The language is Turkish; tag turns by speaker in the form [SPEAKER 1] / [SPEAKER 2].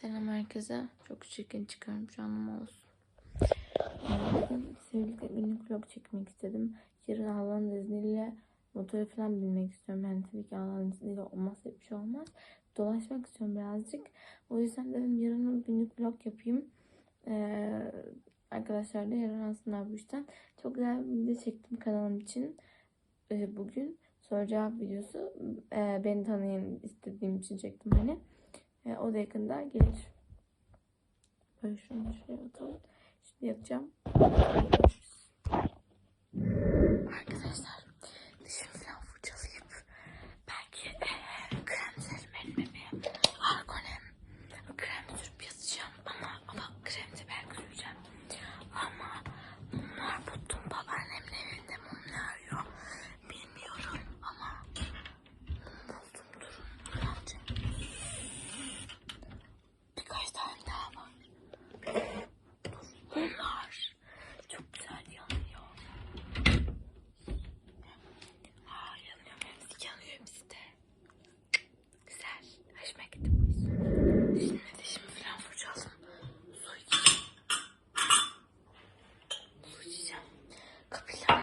[SPEAKER 1] Selam herkese. Çok çirkin çıkıyorum şu an ama olsun. Sevgilikle günlük vlog çekmek istedim. Yarın Allah'ın izniyle motora falan binmek istiyorum. Yani tabii ki Allah'ın izniyle olmazsa bir şey olmaz. Dolaşmak istiyorum birazcık. O yüzden dedim yarın günlük vlog yapayım. Ee, arkadaşlar da yarın aslında bu işten. Çok güzel bir video çektim kanalım için. Ee, bugün soru cevap videosu. Ee, beni tanıyın istediğim için çektim hani. E, o da yakında gelir. Böyle şunu şuraya atalım. Şimdi yatacağım. Görüşürüz. 看他？